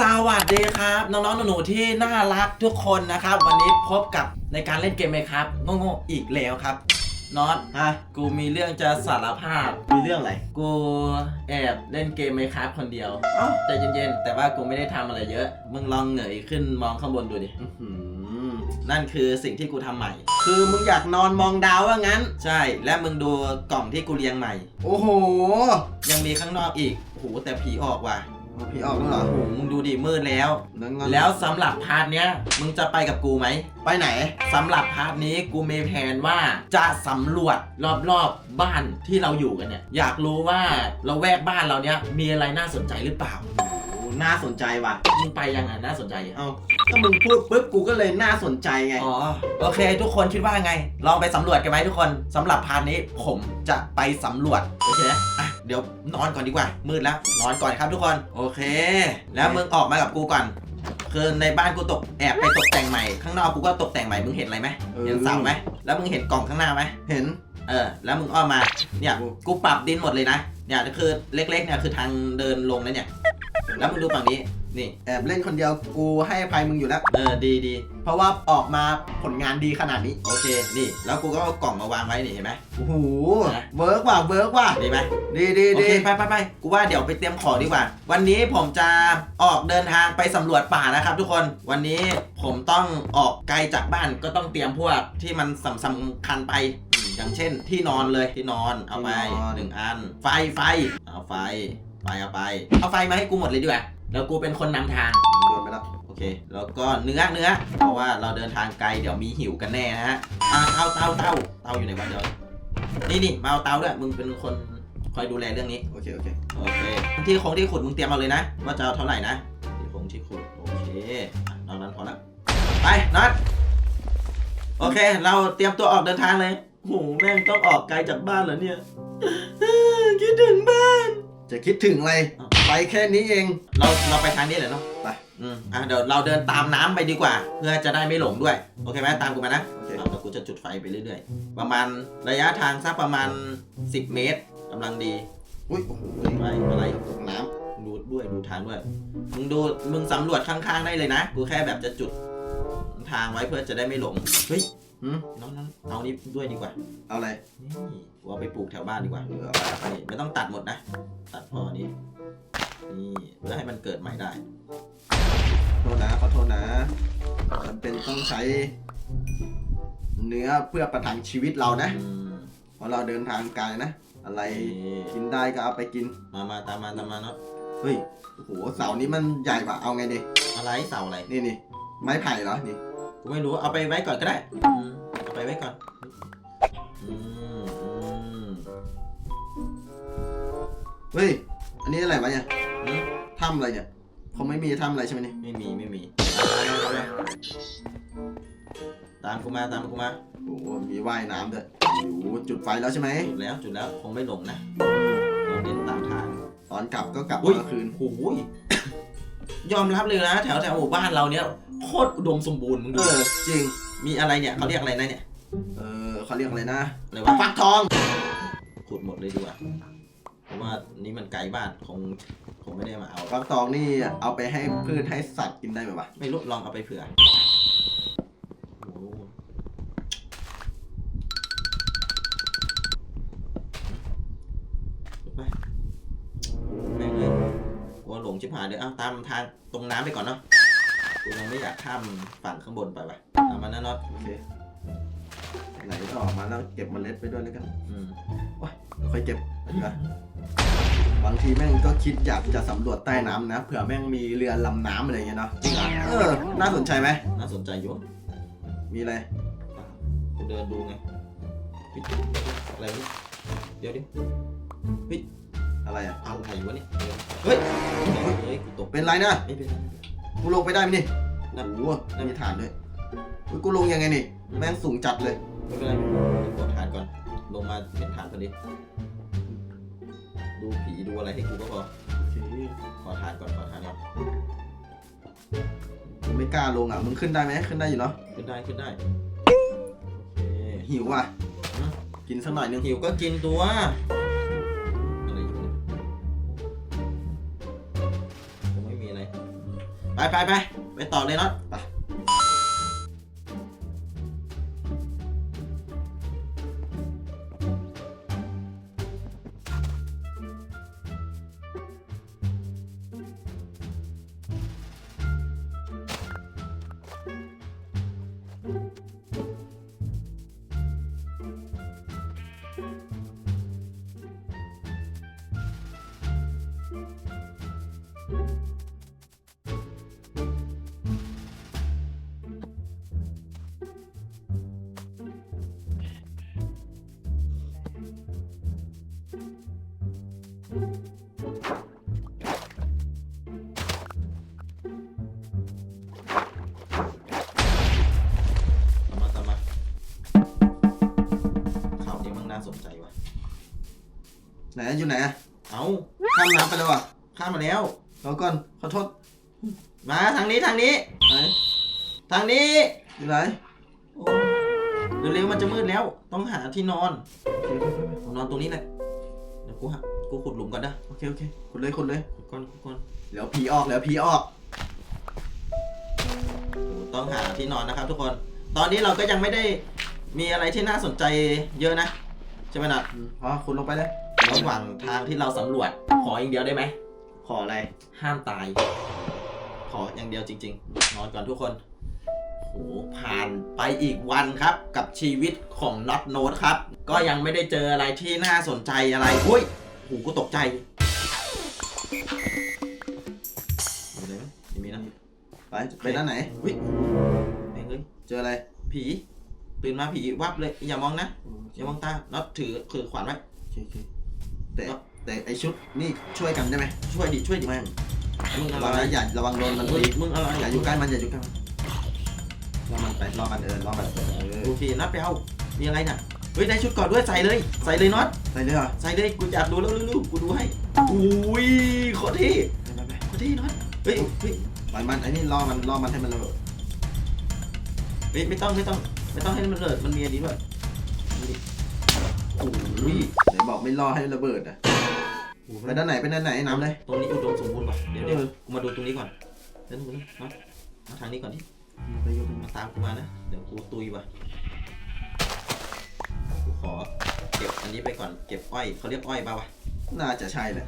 สวัสดีครับ น้องๆหนูๆที่น่ารักทุกคนนะครับ วันนี้พบกับในการเล่นเกมไหมครับโง่ๆอีกแล้วครับน็อตฮะกูมีเรื่องจะสารภาพ มีเรื่องอะไร กูแอบเล่นเกมไหมครับคนเดียวเอ้าใจเย็นๆ แต่ว่ากูไม่ได้ทำอะไรเยอะ มึงลองเหงยขึ้นมองข้างบนดูดิอื้อหือนั่นคือสิ่งที่กูทำใหม่ คือมึงอยากนอนมองดาวว่างั้น ใช่ และมึงดูกล่องที่กูเรียงใหม่ โอ้โห ยังมีข้างนอกอีกโอ้โหแต่ผีออกว่ะ พี่ออกแล้วเหรอโอ้โหมึงดูดิมืดแล้ว งั้นงั้นแล้วสำหรับพาร์ทเนี้ยมึงจะไปกับกูไหมไปไหน สำหรับพาร์ทนี้กูมีแผนว่าจะสำรวจรอบๆบ้านที่เราอยู่กันเนี่ยอยากรู้ว่าเราแวกบ้านเราเนี้ยมีอะไรน่าสนใจหรือเปล่าโอ้โหน่าสนใจว่ะ มึงไปยังไงน่าสนใจอะเอ้าถ้ามึงพูดปุ๊บกูก็เลยน่าสนใจไง อ๋อโอเค ทุกคนคิดว่าไง ลองไปสำรวจกันไหมทุกคนสำหรับพาร์ทนี้ผมจะไปสำรวจโอเคนะอะ เดี๋ยวนอนก่อนดีกว่า มืดแล้ว นอนก่อนครับทุกคน โอเค แล้วมึงออกมากับกูก่อน คือในบ้านกูตกแอบไปตกแต่งใหม่ ข้างนอกกูก็ตกแต่งใหม่ มึงเห็นอะไรไหมเห็นเสาไหมแล้วมึงเห็นกล่องข้างหน้าไหมเห็น เออ แล้วมึงอ้อมมา เนี่ย กูปรับดินหมดเลยนะ เนี่ยคือเล็กๆเนี่ยคือทางเดินลงนะเนี่ย แล้วมึงดูฝั่งนี้ นี่แอบเล่นคนเดียวกูให้อภัยมึงอยู่แล้ว เออดีดีเพราะว่าออกมาผลงานดีขนาดนี้ โอเค นี่ แล้วกูก็เอากล่องมาวางไว้นี่เห็นไหมโอ้โหนะเวิร์กว่ะเวิร์กว่ะดีไหมดีดีโอดีเคไปไปไปกูว่าเดี๋ยวไปเตรียมของดีกว่า วันนี้ผมจะออกเดินทางไปสำรวจป่านะครับทุกคน วันนี้ผมต้องออกไกลจากบ้านก็ต้องเตรียมพวกที่มันสำสำคัญไปอืมอย่างเช่น ที่นอนเลยที่นอนเอาไปหนึ่งอัน ไฟไฟเอาไฟไฟเอาไป เอาไฟมาให้กูหมดเลยดีกว่า แล้วกูเป็นคนนำทางโยนไปแล้วโอเค แล้วก็เนื้อเนื้อเพราะว่าเราเดินทางไกลเดี๋ยวมีหิวกันแน่นะฮะอ่าเตาเตาเตาเตาอยู่ไหนวะเดี๋ยวนี่นี่มาเอาเตาด้วยมึงเป็นคนคอยดูแลเรื่องนี้โอเคโอเคโอเคที่คงที่ขุดมึงเตรียมเอาเลยนะ ว่าจะเอาเท่าไหร่นะที่คงที่ขุดโอเคอะเอานั้นพอละไปนัดโอเค เราเตรียมตัวออกเดินทางเลยโหแม่งต้องออกไกลจากบ้านเหรอเนี่ยคิดถึงบ้าน จะคิดถึงอะไร อ้าวไปแค่นี้เอง เราเราไปทางนี้เลยเนาะไปอืมอะเดี๋ยวเราเดินตามน้ำไปดีกว่า เพื่อจะได้ไม่หลงด้วย โอเคไหมตามกูมานะโอเค เอาแต่กูจะจุดไฟไปเรื่อยๆ ประมาณระยะทางสักประมาณ 10 เมตรกำลังดี อุ้ยโอ้โหไปอะไรตกน้ดูด้วยดูทางด้วย มึงดูมึงสำรวจข้างๆได้เลยนะ กูแค่แบบจะจุดทางไว้เพื่อจะได้ไม่หลง เฮ้ยำหืมน้องน้องเอานี้ด้วยดีกว่าเอาอะไรนี่กูเอาไปปลูกแถวบ้านดีกว่าเออเอาไปเอาไปนี่ไม่ต้องตัดหมดนะ ตัดพอนี้ นี่เพื่อให้มันเกิดใหม่ได้โทษนะขอโทษนะจำเป็นต้องใช้ เนื้อเพื่อประทังชีวิตเรานะอืม เพราะเราเดินทางไกลนะ อะไรนี่ กินได้ก็เอาไปกิน มามาตามมาตามมาเนาะ เฮ้ยโอ้โหเสานี้มันใหญ่กว่าเอาไงดีอะไรเสาอะไร นี่นี่ไม้ไผ่เหรอนี่กูไม่รู้ เอาไปไว้ก่อนก็ได้อืมเอาไปไว้ก่อนอืมอืมเฮ้ย อันนี้อะไรวะเนี่ยอืมถ้ำอะไรเนี่ยเขาไม่มีถ้ำอะไรใช่ไหมเนี่ยไม่มีไม่มีตามกูมาตามกูมาโอ้โหมีว่ายน้ำด้วยโอ้โหจุดไฟแล้วใช่ไหมจุดแล้วจุดแล้วคงไม่หลงนะเราเน้นตามทาง ตอนกลับก็กลับอุ้ยเมื่อคืนโอ้ยยอมรับเลยนะ แถวแถวหมู่บ้านเราเนี้ยโคตรอุดมสมบูรณ์มึงเอดูอจริง มีอะไรเนี่ยเขาเรียกอะไรนะเนี่ยเออเขาเรียกอะไรนะอะไรวะฟักทองขุดหมดเลยดีกว่าเพ ราะว่านี่มันไกลบ้านคงคงไม่ได้มาเอา ฟักทองนี่เอาไปให้พืชให้สัตว์กินได้ไหมวะไม่รู้ลองเอาไปเผื่อโอ้โหไปแม่งเลยกลัวหลงชิบหายเดี๋ยวเอาตามทางตรงน้ำไปก่อนเนาะกูยังไม่อยากข้ามฝั่งข้างบนไปว่ะเอามานะน็อตโอเคไหนก็ออกมาแล้วเก็บเมล็ดไปด้วยแล้วกันอืม เดี๋ยวค่อยเก็บดีกว่าบางทีแม่งก็คิดอยากจะสำรวจใต้น้ำนะเผื่อแม่งมีเรือลำน้ำอะไรอย่างเงี้ยเนาะจริงเหรอเออ น่าสนใจไหมน่าสนใจอยู่มีอะไรกูเดินดูไงเฮ้ยอะไรวะเนี่ยเดี๋ยวดิอะไรอะอะไรวะเนี่ยเฮ้ยเฮ้ยกูตกเป็นไรนะไม่เป็นไรไม่เป็นไรกูลงไปได้ไหมนี่นั่นโอ้โหมีฐานด้วยอุ๊ยกูลงยังไงนี่แม่งสูงจัดเลยไม่เป็นไรกดฐานก่อน ลงมาเห็นฐานพอดีดูผีดูอะไรให้กูก็พอขอฐานก่อนขอฐานก่อนกูไม่กล้าลงอะ มึงขึ้นได้ไหมขึ้นได้อยู่เนาะขึ้นได้ขึ้นได้โอเคหิวอะอืมกินสักหน่อยนึงหิวก็กินตัวอะไรอยู่เนี่ยคงไม่มีอะไร ไปไปไปไปต่อเลยน็อตไป ไหนอยู่ไหนอะเอาข้ามน้ำไปแล้วอะข้ามมาแล้วรอก่อนขอโทษ มาทางนี้ทางนี้ไหนทางนี้อยู่ไหนโอ้เร็วๆมันจะมืดแล้ว ต้องหาที่นอนโอเคโอเคผมนอนตรงนี้แหละเดี๋ยวกูหากูขุดหลุมก่อนนะโอเคโอเคขุดเลยขุดเลยขุดก่อนขุดก่อนเดี๋ยวผีออกเดี๋ยวผีออกโอ้ต้องหาที่นอนนะครับ ทุกคน ตอนนี้เราก็ยังไม่ได้มีอะไรที่น่าสนใจเยอะนะใช่ไหมนัดอืมพอขุดลงไปเลย ระหว่างทางที่เราสำรวจ ขออย่างเดียวได้ไหม ขออะไร ห้ามตาย ขออย่างเดียวจริง ๆ นอนก่อนทุกคนโหผ่านไปอีกวันครับกับชีวิตของน็อตโนตครับ ก็ยังไม่ได้เจออะไรที่น่าสนใจอะไร อุ้ยโหกูตกใจมีอะไรไหมไม่มีนะไปไปด้านไหนอุ้ยแม่งเอ้ยเจออะไร ผี ตื่นมาผีวับเลย อย่ามองนะ อย่ามองตาน็อตถือถือขวานไว้โอเคโอเค แต่แต่ไอชุดนี่ช่วยกันได้ไหมช่วยดิช่วยดิแม่งมึงอะระไรวังนะอย่าระวังโดนมันมึงตีมึงอะไรอย่าอยู่ใกล้มันอย่าอยู่ใกล้มันรอมันไปรอมันเออรอมันเออโอเคน็อตไปเอามีอะไรน่ะเฮ้ยได้ชุดก่อนด้วยใส่เลย ใส่เลยน็อตไปเลยเหรอใส่เลยกูอยากดูแล้วลูกๆกูดูให้อุ้ยโคตรเท่ไปไปไปโคตรเท่น็อตเฮ้ยเฮ้ยปล่อยมันไอ้นี่รอมันรอมันให้มันระเบิดเฮ้ยไม่ต้องไม่ต้อง ไม่ต้องให้มันเลิดมันมีอันนี้ด้วยนี่ โอ้ยไหนบอกไม่รอให้ระเบิดอะไปด้านไหนไปด้านไหนน้ำเลย ตรงนี้อุดมสมบูรณ์ว่ะเดี๋ยวเดี๋ยวเออกูมาดูตรงนี้ก่อนเดี๋ยวตรงนี้น็อตมาทางนี้ก่อนดิไปยกมาตามกูมานะ เดี๋ยวกูตุยว่ะกูขอเก็บอันนี้ไปก่อนเก็บอ้อยเขาเรียกอ้อยป่าวะน่าจะใช่แหละ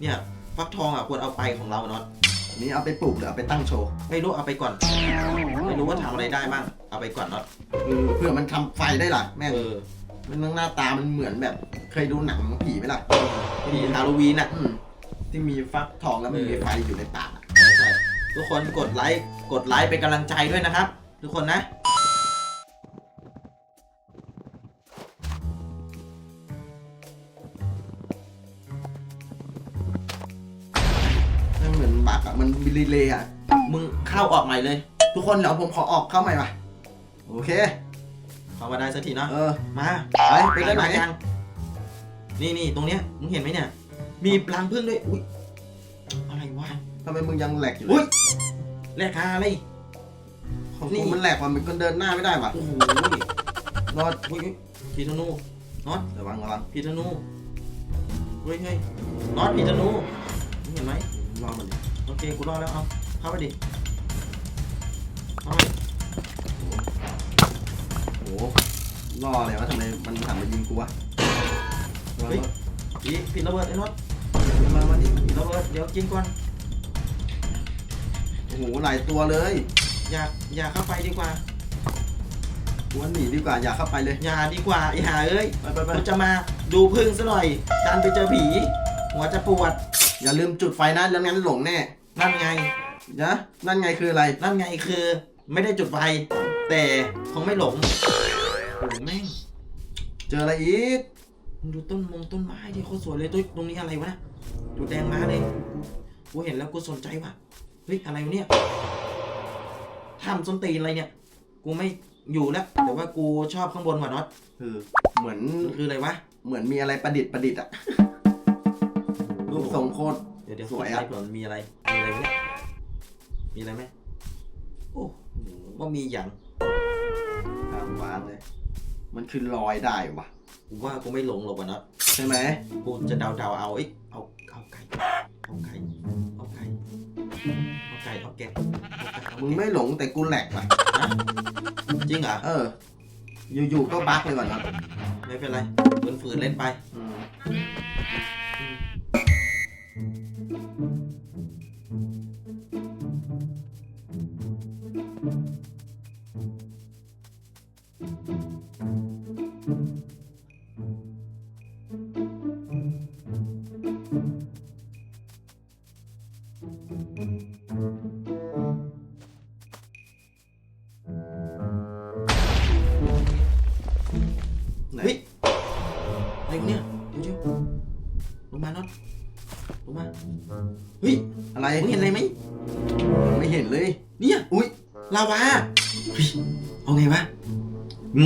เนี่ยฟักทองอะควรเอาไปของเราเนาะอันนี้เอาไปปลูกหรือเอาไปตั้งโชว์ ไม่รู้เอาไปก่อน ไม่รู้ว่าทำอะไรได้บ้าง เอาไปก่อนเนาะเออเพื่อมันทำไฟได้ล่ะแม่งเออ มันหน้าตามันเหมือนแบบ เคยดูหนังผีไหมล่ะผีฮาโลวีนอะอืมที่มีฟักทองแล้วมันมีไฟอยู่ในปากอะใช่ใช่ทุกคนกดไลค์กดไลค์เป็นกำลังใจด้วยนะครับ ทุกคนนะ มันเหมือนบักอะมันมีรีเลย์อะมึงเข้าออกใหม่เลย ทุกคนเดี๋ยวผมขอออกเข้าใหม่ป่ะ โอเค เข้ามาได้สักทีเนาะ เออ มาไปไปด้านไหนมายังนี่นี่ตรงเนี้ย มึงเห็นไหมเนี่ย มีปลังพึ่งด้วย อุ้ย อะไรวะ ทำไมมึงยังแหลกอยู่เลอุ้ยยแลกหาอะไรของนี่ กูมันแหลกว่ะมันก็เดินหน้าไม่ได้ว่ะโอ้โหรอดอุ้ยอุ้ยพีธนูน็อตระวังระวังพีธนูเฮ้ยเฮ้ยน็อตพีธนูมึงเห็นไหม รอมันดิโอเค กูรอดแล้ว เอา เข้าไปดิเข้าไปโอ้โหรอเลยวะทำไมมันหันมายิงกูวะระวังเฮ้ยพีพีระเบิดไอ้น็อตมามาดิพีระเบิดเดี๋ยวกินก่อนโอ้โหหลายตัวเลย อย่าอย่าเข้าไปดีกว่ากูว่าหนีดีกว่าอย่าเข้าไปเลยอย่าดีกว่าอย่าเอ้ยไปไปไปกูจะมาดูพึ่งซะหน่อยดันไปเจอผี หัวจะปวด อย่าลืมจุดไฟนะแล้วงั้นหลงแน่นั่นไงนะนั่นไงคืออะไร นั่นไงคือ ไม่ได้จุดไฟ แต่คงไม่หลง โอ้โหแม่ง เจออะไรอีกมึงดูต้นมงต้นไม้ที่โคตรสวยเลยตุ้ยตรงนี้อะไรวะนะดูแดงมาเลยกูกูเห็นแล้วกูสนใจว่ะเฮ้ยอะไรวะเนี่ยทำส้นตีนอะไรเนี่ย กูไม่อยู่แล้วแต่ว่ากูชอบข้างบนว่ะน็อตคือเหมือนคืออะไรวะเหมือนมีอะไรประดิษฐ์ประดิษฐ์อะรูปทรงโคตรเดี๋ยวเดี๋ยวสวยคิดอะไปเผื่อมันมีอะไรมีอะไรวะเนี่ยมีอะไรไหมโอ้โหว่ามีอย่างทางวางเลย มันคือรอยได้วะกูว่ากูไม่หลงหรอกว่ะน็อตใช่ไหมกูจะเดาเดาๆเอาเอ้ยเอาเอาไก่เอาไก่เอาไก่เอาไก่เอาแกะเอาไก่เอามึงไม่หลงแต่กูแหลกว่ะฮะจริงเหรอเออ อยู่ๆก็บั๊กเลยว่ะน็อตไม่เป็นไรฝืนๆเล่นไป อืม Música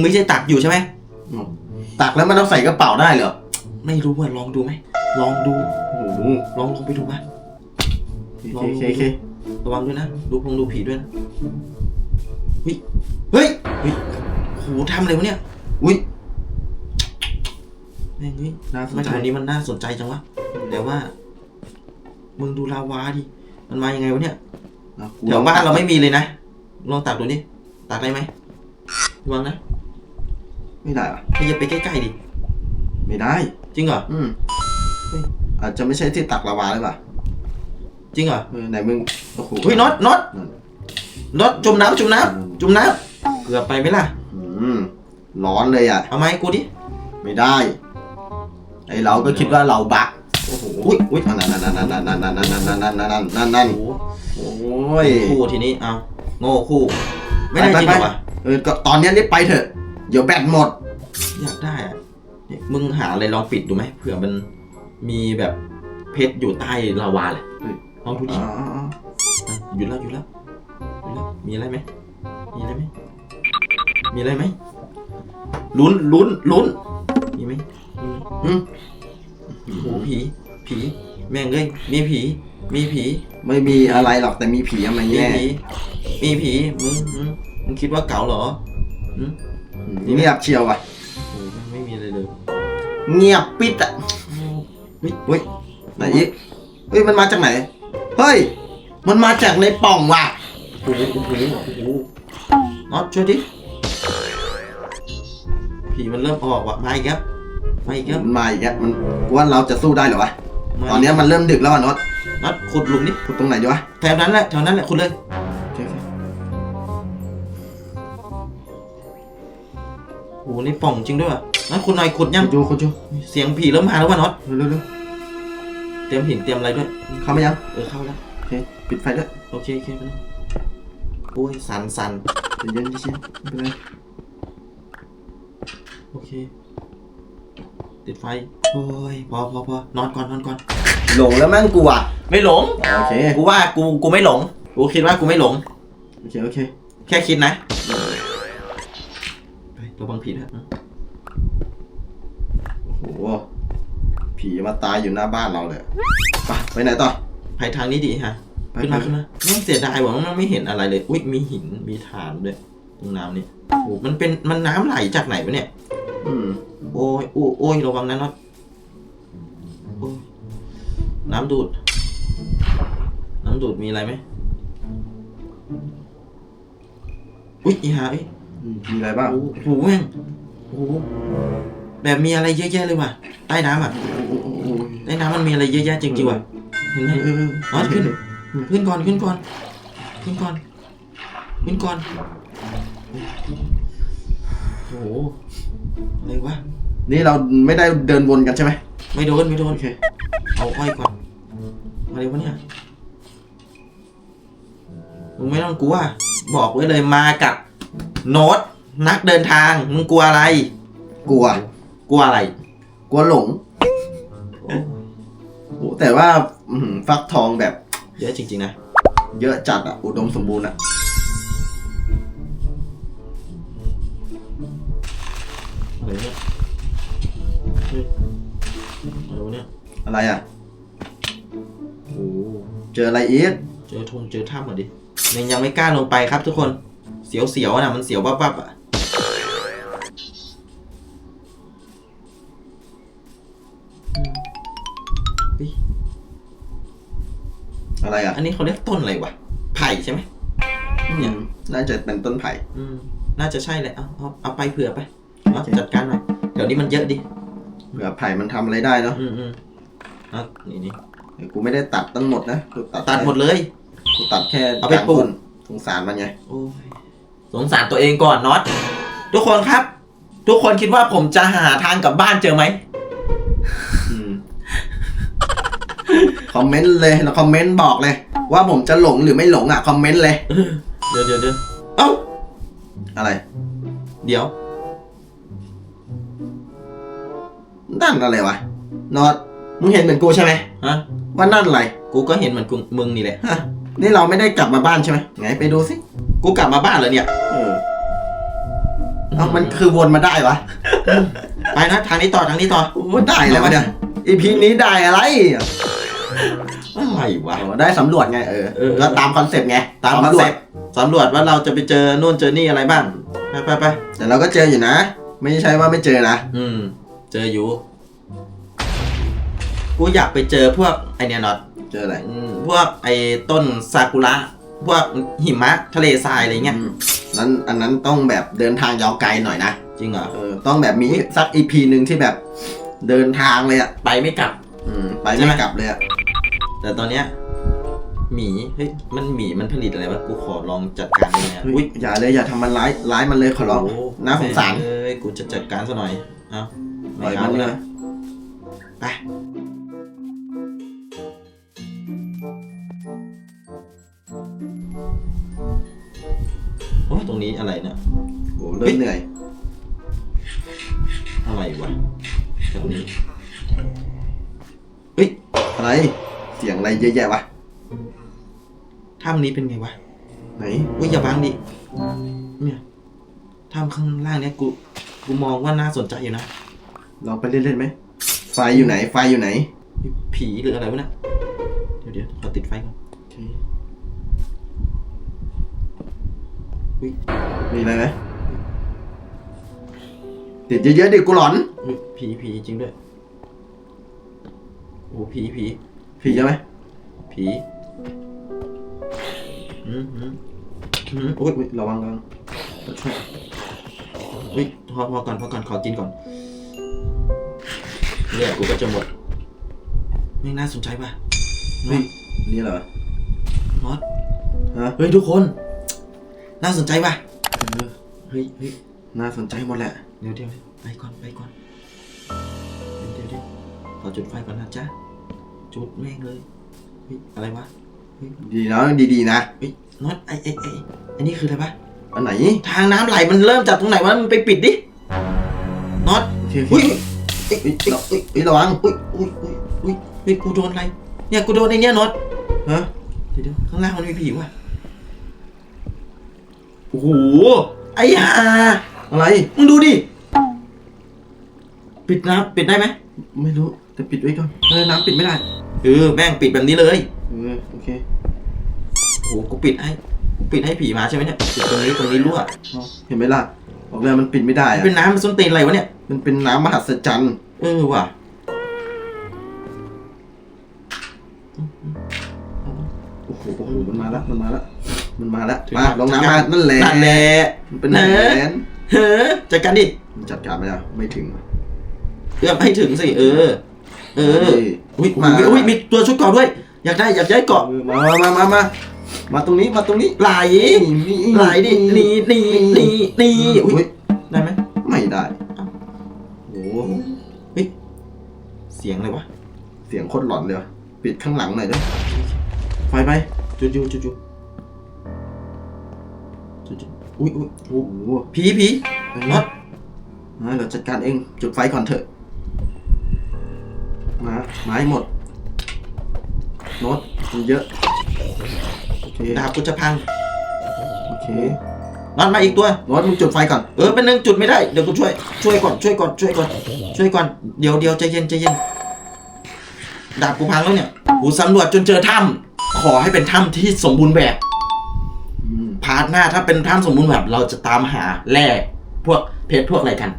ไม่ใช่ตักอยู่ใช่ไหมตักแล้วมันต้องใส่กระเป๋าได้เหรอ ไม่รู้ว่าลองดูไหม ลองดูโอ้โหลองลงไปดูมาโอเคโอเคโอเคระวังด้วยนะ ดูพงดูผีด้วยนะเฮ้ย เฮ้ยเฮ้ยโหทำอะไรวะเนี่ยอุ้ยแม่งเฮ้ยน่าสทำไมนใจแถวนี้มันน่าสนใจจังวะแต่ว่า มึงดูลาวาดิ มันมายังไงวะเนี่ยอะกูแถวบ้านเราไม่มีเลยนะ ลองตักดูดิ ตักได้ไหมระวังนะ ไม่ได้ปะไม่อย่าไปใกล้ๆดิ ไม่ได้ จริงเหรออืมเฮ้ยอาจจะไม่ใช่ที่ตักลาวาหรือเปล่าจริงเหรอเออไหนมึงโอ้โหเฮ้ยน็อตน็อตนั่นน็อตจมน้ำจมน้ำจมน้ำเกือบไปไหมล่ะอืมร้อนเลยอะ เอาไม้กูดิไม่ได้ ไอเราก็คิดว่าเราบักโอ้โหอุ้ยอุ้ยนั่นนั่นนั่นนั่นนั่นนั่นนั่นนั่นนั่นนั่นนั่นนั่นนั่นโอ้โหโอ้ยคู่ทีนี้เอาโง่คู่ ไม่ได้จริงเหรอวะ เออก็ตอนนี้รีบไปเถอะ เดี๋ยวแบตหมด อยากได้อะเนี่ยมึงหาอะไรลองปิดดูไหมเผื่อมันมีแบบเพชรอยู่ใต้ลาวาเลยเฮ้ย ลองดูดิอ๋ออ๋ออ๋ออะหยุดแล้วหยุดแล้วหยุดแล้วมีอะไรไหมมีอะไรไหมมีอะไรไหมลุ้นลุ้นลุ้นมีไหมมีไหมอืมโอ้โหผี ผี แม่งเอ้ยมีผี มีผี ไม่มีอะไรหรอกแต่มีผีอะมันมีแย่ผี มีผี มึงมึงมึงคิดว่าเก๋าเหรออืม เงียบเชียวว่ะ โอ้โหแม่งไม่มีอะไรเลยเงียบปิดอะเฮ้ยเฮ้ยไหนอีกเฮ้ยมันมาจากไหน เฮ้ย มันมาจากในป่องว่ะโอ้โหโอ้โหโอ้โหน็อตช่วยดิ ผีมันเริ่มออกว่ะมาอีกแล้วมาอีกแล้วมันมาอีกแล้วมันกูว่าเราจะสู้ได้เหรอวะ มาตอนเนี้ยมันเริ่มดึกแล้วอะน็อตน็อตขุดหลุมนี่พูดตรงไหนดีวะ แถวนั้นแหละแถวนั้นแหละขุดเลย โอ้โหนี่ป่องจริงด้วยว่ะน็อตขุดหน่อยขุดยังคุณจูคุณจูเสียงผีเริ่มมาแล้วว่ะน็อต เร็วเร็วเร็วเตรียมหินเตรียมอะไรด้วยเข้ามายังเออเข้าแล้ว โอเคปิดไฟด้วยโอเคโอเคไปเลยโอ้ยสันสันเย็นๆเย็นๆไม่เป็นไรโอเค ติดไฟ โอ้ยพอพอพอนอนก่อนนอนก่อน หลงแล้วมั่งกูอะไม่หลง โอเคกูว่ากูกูไม่หลง กูคิดว่ากูไม่หลง โอเคโอเค แค่คิดนะเฮ้ย ระวังผีนะโอ้โห ผีมาตายอยู่หน้าบ้านเราเลยไปไปไหนต่อไปทางนี้ดีฮะไปขึ้นไปมาขึ้นมาไม่เสียดายว่ะมันไม่เห็นอะไรเลย อุ้ยมีหินมีฐานด้วยตรงน้ำนี่โอ้โหมันเป็นมันน้ำไหลจากไหนวะเนี่ย อืมโอ้ยโอ้ยโอ้ยระวังนะน็อตโอ้ยน้ำดูด น้ำดูดมีอะไรไหม อุ้ยอีหาเอ้ยอื มมีอะไรบ้างโอ้โหแม่งโอ้โหแบบมีอะไรเยอะแยะเลยว่ะ ใต้น้ำอะโอ้โหโอ้โหใต้น้ำมันมีอะไรเยอะแยะจริงๆว่ะ เห็นไหมเออเออน็อตขึ้น ขึ้นก่อน ขึ้นก่อน ขึ้นก่อน ขึ้นก่อน โอ้โหอะไรวะ นี่เราไม่ได้เดินวนกันใช่ไหม ไม่โดน ไม่โดน โอเค เอาอ้อยก่อนมาเร็ววะเนี่ยมึงไม่ต้องกลัว บอกไว้เลยมากับ โน้ตนักเดินทาง มึงกลัวอะไร กลัว กลัวอะไร กลัวหลงโอ้แต่ว่าอื้อหือฟักทองแบบ เยอะจริงๆนะ เยอะจัดอะ อุดมสมบูรณ์อะ อะไรเนี่ยเฮ้ยอะไรวะเนี่ย อะไรอะ โอ้เจออะไรอีก เจอทงเจอถ้ำอะดิยังยังไม่กล้าลงไปครับทุกคน เสียวๆนะมันเสียววับๆอะเฮ้ยอะไรอะไรอะ อันนี้เขาเรียกต้นอะไรวะ ไผ่ใช่ไหมอืมน่าจะเป็นต้นไผ่อืมน่าจะใช่แหละเอาเอาเอาไปเผื่อไปเอาโอเคจัดการหน่อย เดี๋ยวนี้มันเยอะดิ เผื่อไผ่มันทำอะไรได้เนาะ อืมอืมเอานี่นี่แต่กูไม่ได้ตัดตั้งหมดนะกูตัดตัดหมดเลย กูตัดแค่เอาไปปลูกต้นสงสารมันไง โอ้ย สงสารตัวเองก่อนน็อตทุกคนครับ ทุกคนคิดว่าผมจะหาทางกลับบ้านเจอไหมอืมคอมเมนต์เลยแล้วคอมเมนต์บอกเลย ว่าผมจะหลงหรือไม่หลงอะคอมเมนต์เลยเดี๋ยวเดี๋ยวเดี๋ยวเอ้าอะไร เดี๋ยวนั่นอะไรวะนอตมึงเห็นเหมือนกูใช่ไหมฮะว่านั่นอะไร กูก็เห็นเหมือนกูมึงนี่แหละฮะนี่เราไม่ได้กลับมาบ้านใช่ไหมไงไปดูสิ กูกลับมาบ้านแล้วเนี่ยเออเอามันคือวนมาได้วะ ไปนะทางนี้ต่อทางนี้ต่อโอ้ได้แล้ววะเนี่ยอีพีนี้ได้อะไร อะไรวะ อ๋อได้สำรวจไงเออเออ ก็ตามคอนเซปต์ไงตามคอนเซ็ปต์สำรวจว่าเราจะไปเจอนู่นเจอนี่อะไรบ้างไปไปไปแต่เราก็เจออยู่นะ ไม่ใช่ว่าไม่เจอนะอืม เจออยู่ กูอยากไปเจอพวกไอเนี่ยน็อตเจออะไร อืมพวกไอต้นซากุระ พวกหิมะทะเลทรายอะไรเงี้ยอืมนั้นอันนั้นต้องแบบเดินทางยาวไกลหน่อยนะ จริงเหรอเออต้องแบบมีสักอีพีหนึ่งที่แบบเดินทางเลยอะไปไม่กลับ อืมไปใช่ไม่ไหมกลับเลยอะแต่ตอนเนี้ยหมีเฮ้ยมันหมีมันผลิตอะไรวะกูขอลองจัดการได้ไหมอะอุ้อุ้ยยอย่าเลยอย่าทำมันร้ายร้ายมันเลยขอร้องโอ้น่าสงสารเอ้ยกูจะจัดการซะหน่อย เอาปล่อยมันเลยไป ตรงนี้อะไรเนี่ยโอ้เริ่มเหนื่อย อะไรวะตรงนี้เฮ้ยอะไร เสียงอะไรเยอะแยะวะถ้ำนี้เป็นไงวะไหนอุ้ยอย่าบังดิเนี่ยถ้ำข้างล่างเนี่ยกูกูมองว่าน่าสนใจอยู่นะลองไปเล่นๆไหมไฟอยู่ไหน ไฟอยู่ไหน ผีหรืออะไรวะเนี่ยเดี๋ยวเดี๋ยวขอติดไฟก่อน โอเค อุ้ย มีอะไรไหมติดเยอะๆดิกูหลอนอุ๊ยผีผีจริงด้วย โอ้ผีผีผีเยอะไหมผีอืมอืมอืมโอ้ยอุ๊ยระวังระวังอุ้ยพอพอก่อนพอก่อนขอกินก่อนเนี่ยกูก็จะหมดไม่งน่าสนใจป่ะเฮ้ยนี่เหรอน็อตฮะเฮ้ยทุกคน น่าสนใจป่ะเออเฮ้ยเฮ้ยน่าสนใจหมดแหละ เดี๋ยวเดี๋ยวไปก่อนไปก่อน เดี๋ยวเดี๋ยวขอจุดไฟก่อนนะจ๊ะ จุดแม่งเลยเฮ้ยอะไรวะดีนะดีๆนะ เฮ้ยน็อตไอ้ไอ้ไอ้ไอ้นี่คืออะไรปะอันไหน ทางน้ำไหลมันเริ่มจากตรงไหนวะมันไปปิดดิ น็อตโอเคโอเคอุ้ยเฮ้ยเฮ้ยเฮ้ยเฮ้ยระวังอุ้ยอุ้ยอุ้ยอุ้ยเฮ้ยกูโดนอะไร เนี่ยกูโดนไอ้เนี่ยน็อตฮะเดี๋ยวเดี๋ยวข้างล่างมันมีผีว่ะ โอ้โห ไอ้ห่าอะไร มึงดูดิ ปิดน้ำปิดได้ไหม ไม่รู้ แต่ปิดไว้ก่อนเออน้ำปิดไม่ได้ เออ แม่งปิดแบบนี้เลย เออ โอเค โอ้โห กูปิดให้ กูปิดให้ผีมาใช่ไหมเนี่ยปิดตรงนี้ตรงนี้รั่วเอาเห็นไหมล่ะบอกเลยมันปิดไม่ได้อะเป็นน้ำมันส้นตีนอะไรวะเนี่ย มันเป็นน้ำมหัศจรรย์ เออว่ะ โอ้โหโอ้โหมันมาแล้วมันมาแล้ว มันมาแล้วถึงมาแล้วลงน้ำมานั่นแหละนั่นแหละมันเป็นเอแหอนเฮ้อจัดการดิมันจัดการไม่ได้ไม่ถึงเอื้อมให้ถึงสิเออ เออฮ้ยอุ้ยมาอุ้ยอุ้ยมีตัวชุดเกราะด้วย อยากได้อยากได้เกราะเออมามามามามามาตรงนี้มาตรงนี้ไหลนี่ไหลดินี่นี่นี่นี่อุ้ยอุ๊ยได้ไหมไม่ได้เอ้าโอ้โหเสียงอะไรวะเสียงโคตรหลอนเลยว่ะปิดข้างหลังหน่อยด้วยไฟไปจุดจุดจุดจุดจุดจุด อุ้ยอุ้ยโอ้โหผีผีน็อตมาเราจัดการเอง จุดไฟก่อนเถอะ มาไม้หมดโน้ตมันเยอะ โอเคดาบกูจะพัง โอเคน็อตมาอีกตัวโน้ตมึงจุดไฟก่อน เออเป็นหนึ่งจุดไม่ได้ เดี๋ยวกูช่วย ช่วยก่อน ช่วยก่อน ช่วยก่อน ช่วยก่อน เดี๋ยวเดี๋ยวใจเย็นใจเย็น ดาบกูพังแล้วเนี่ย กูสำรวจจนเจอถ้ำขอให้เป็นถ้ำที่สมบูรณ์แบบอืม พาร์ทหน้าถ้าเป็นถ้ำสมบูรณ์แบบเราจะตามหาแร่พวกเพชรพวกอะไรกัน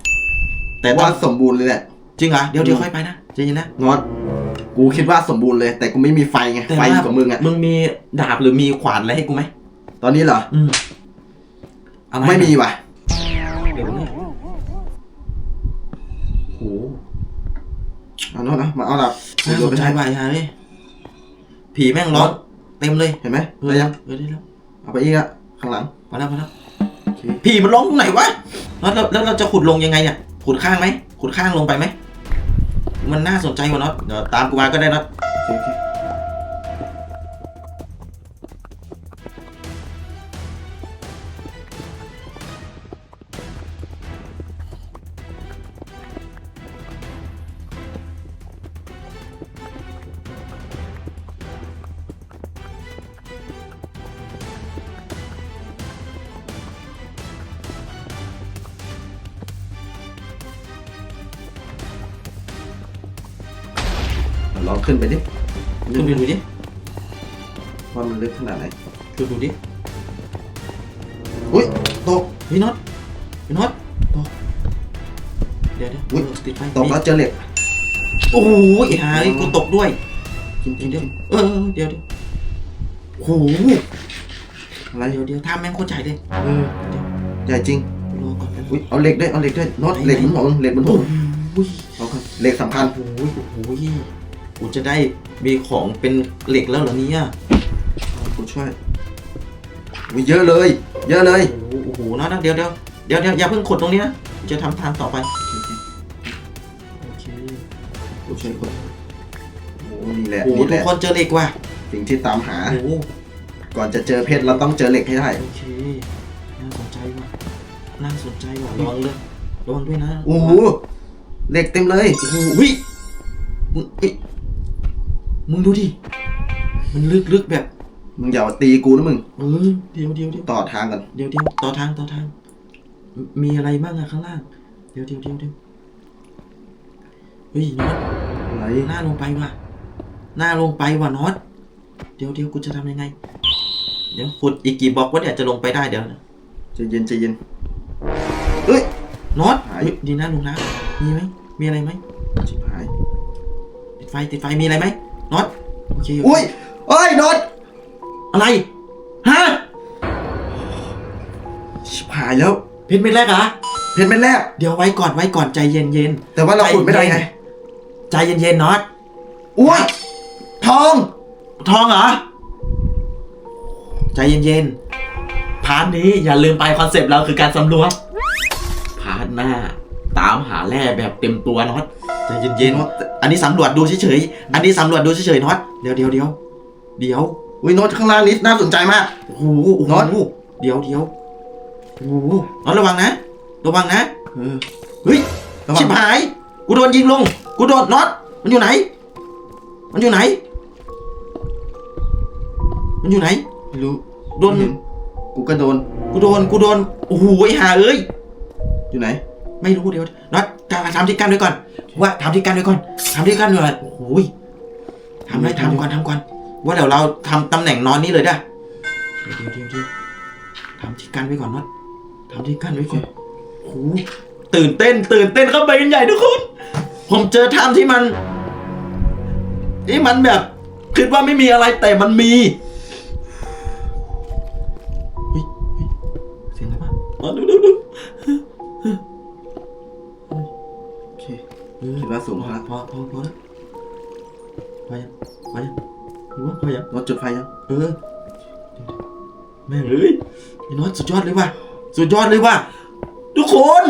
แต่ตอว่านสมบูรณ์เลยแหละ จริงเหรอเดี๋ยวเดี๋ยวค่อยไปนะใจเย็นนะโน้ตกูคิดว่าสมบูรณ์เลย แต่กูไม่มีไฟไง แต่ไฟอยู่กับมึงอะมึงมีดาบหรือมีขวานอะไรให้กูไหมตอนนี้เหรอ อืมเอาาไม่มีว่ะ เดี๋ยวนี้โหเอาโน้ตนะมาเอาดับน่าสนใจว่ะยาเลยผีแม่งร้อนเต็มเลยเห็นไหมเออได้ยัง เออได้แล้วเอาไปอีกอะ ข้างหลังพอแล้วพอแล้วโอเคผีมันร้องตรงไหนวะแล้วแล้วแล้วเราจะขุดลงยังไงเนี่ยขุดข้างไหมขุดข้างลงไปไหมมันน่าสนใจกว่าน็อตเดี๋ยวตามกูมาก็ได้น็อต อเคโอเคลองขึ้นไปดิขึ้นไปดูดิว่ามันลึกขนาดไหนขึ้นดูดิอุ้ยตกเฮ้ยน็อตเฮ้ยน็อตตกเดี๋ยวเดี๋ยวอุ๊ยเออติดไฟตกแล้วเจอเหล็กโอ้โหไอ้หาไอ้กูตกด้วยกินกินเดี๋ยวกินเออเออเดี๋ยวเดี๋ยวโอ้โหอะไรเดี๋ยวเดี๋ยวทำแม่งโคตรใหญ่เลยเออใหญ่จริงรอก่อนแป๊บอุ้ยเอาเหล็กด้วยเอาเหล็กด้วยน็อตเหล็กมันหมดเหล็กมันหมโอ้ดโหเอาก่อนเหล็กสำคัญโอ้โหโอ้โห กูจะได้มีของเป็นเหล็กแล้วเหรอเนี่ยกูช่วยอุ้ยเยอะเลย เยอะเลยโอ้โหน็อตนะเดี๋ยวเดี๋ยวเดี๋ยวเดี๋ยวอย่าเพิ่งขุดตรงนี้นะกูจะทำทางต่อไปโอเคกูช่วยคโอ้นี่แหละโอ้โหนี่แหทุกละคนเจอเหล็กว่ะสิ่งที่ตามหา โอ้โหก่อนจะเจอเพชรเราต้องเจอเหล็กให้ได้โอเคน่าสนใจว่ะน่าสนใจว่ะระวังเลยระวังด้วยนะโอ้โหเหล็กเต็มเลยโอ้โหวิมึงเอ้ย มึงดูดิ มันลึกลึกแบบ มึงอย่ามาตีกูนะมึง เออเดี๋ยวเดี๋ยวเดี๋ยวต่อทางกันเดี๋ยวเดี๋ยวต่อทางต่อทาง มีอะไรบ้างอะข้างล่าง เดี๋ยวเดี๋ยวเดี๋ยวเดี๋ยวเฮ้ยน็อตอะไรหน้าลงไปว่ะ หน้าลงไปว่ะน็อต เดี๋ยวเดี๋ยวกูจะทำยังไง เดี๋ยวขุดอีกกี่บล็อกวะเนี่ยจะลงไปได้เดี๋ยวใจเย็นใจเย็นเอ้ยน็อตหายเฮ้ยดีนะลุงนะมีไหมมีอะไรไหมชิบหายติดไฟติดไฟมีอะไรไหม น็อตโอเคอุ้ยเอ้ยน็อตอะไรฮะชิบหายแล้ว เพชรเม็ดแรกเหรอเพชรเม็ดแรกเดี๋ยวไว้ก่อนไว้ก่อนใจเย็นเย็นแต่ว่าเราขุดไม่ได้ไงๆใจเย็นเย็นๆน็อตอุ้ยทอง ทองเหรอใจเย็นเย็นๆพาร์ทนี้อย่าลืมไปคอนเซปต์เราคือการสำรวจพาร์ทหน้า ตามหาแร่แบบเต็มตัวน็อตใจเย็นเย็นน็อตๆอันนี้สำรวจดูเฉยๆอันนี้สำรวจดูเฉยๆน็อตเดี๋ยวเดี๋ยวเดี๋ยวเดี๋ยวอุ้ยโน้ตข้างล่างนี้น่าสนใจมากโอ้โหโอ้โหน็อตเดี๋ยวเดี๋ยวโอ้โหน็อตระวังนะ ระวังนะเออเฮ้ยระวังชิบหายกูโดนยิงลงกูโดนน็อตมันอยู่ไหน มันอยู่ไหน มันอยู่ไหนไม่รู้โดนเห็กูก็โดน กูโดน กูโดน โอ้โหไอ้ห่าเอ้ย อยู่ไหน ไม่รู้เดี๋ยวน็อตทำที่กั้นไว้ก่อน ว่าทำที่กั้นไว้ก่อนทำที่กั้นไว้ก่อนโอ้โหทำเลยทำก่อนทำก่อน ว่าเดี๋ยวเราทำตำแหน่งนอนนี้เลยได้เดี๋ยวเดี๋ยวเดี๋ยวทำที่กั้นไว้ก่อนน็อตทำที่กั้นไว้ก่อนโอ้ตื่นเต้น ตื่นเต้นเข้าไปกันใหญ่ทุกคน ผมเจอทำที่มันที่มันแบบคิดว่าไม่มีอะไรแต่มันมีเฮ้ยเสียงอะไรบ้างดูดูดู คิดว่าสูงพอแล้วพอพอพอแล้วพอยังพอยังหรือว่าพอยังโน้ตจุดไฟยังเออแม่งเอ้ยไอ้น็อตสุดยอดเลยว่ะสุดยอดเลยว่ะทุกคน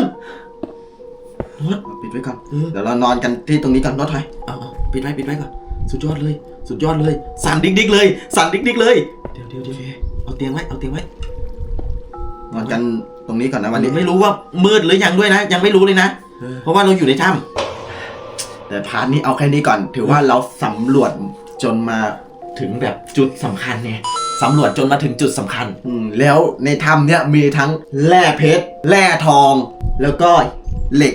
น็อตเอาปิดไว้ก่อนเออเดี๋ยวเรานอนกันที่ตรงนี้ก่อนโน้ตถอยเอาเอาปิดไว้ปิดไว้ก่อนสุดยอดเลย สุดยอดเลย สั่นดิ๊กดิ๊กเลย สั่นดิ๊กดิ๊กเลยเดี๋ยวเดี๋ยวเดี๋ยวเอาเตียงไว้เอาเตียงไว้นอนกันตรงนี้ก่อนนะวันนี้ไม่รู้ว่ามืดหรือยังด้วยนะ ยังไม่รู้เลยนะเออเพราะว่าเราอยู่ในถ้ แต่พาร์ทนี้เอาแค่นี้ก่อน ถือว่าเราสำรวจจนมาถึงแบบจุดสำคัญเนี่ยสำรวจจนมาถึงจุดสำคัญ อืมแล้วในถ้ำเนี่ยมีทั้งแร่เพชรแร่ทอง แล้วก็เหล็ก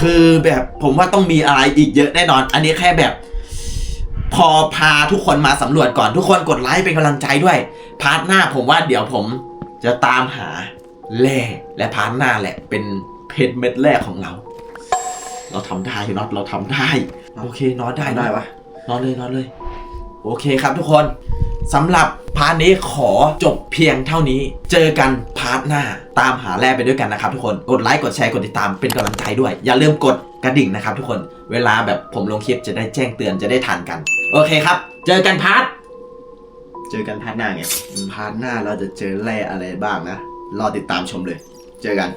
คือแบบผมว่าต้องมีอะไรอีกเยอะแน่นอน อันนี้แค่แบบ พอพาทุกคนมาสำรวจก่อนทุกคนกดไลค์เป็นกำลังใจด้วย พาร์ทหน้าผมว่าเดี๋ยวผมจะตามหาแร่และพาร์ทหน้าแหละเป็นเพชรเม็ดแรกของเรา เราทำได้น็อตเราทำได้ โอเคนอนได้ได้ได้ปะปะนอนเลยนอนเลย โอเคครับทุกคนสำหรับพาร์ทนี้ขอจบเพียงเท่านี้ เจอกันพาร์ทหน้าตามหาแร่ไปด้วยกันนะครับทุกคนกดไลค์กดแชร์กดติดตามเป็นกำลังใจด้วย อย่าลืมกดกระดิ่งนะครับทุกคนเวลาแบบผมลงคลิปจะได้แจ้งเตือนจะได้ทันกัน โอเคครับ เจอกันพาร์ทเจอกันพาร์ทหน้าไงพาร์ทหน้าเราจะเจอแร่อะไรบ้างนะ รอติดตามชมเลย เจอกัน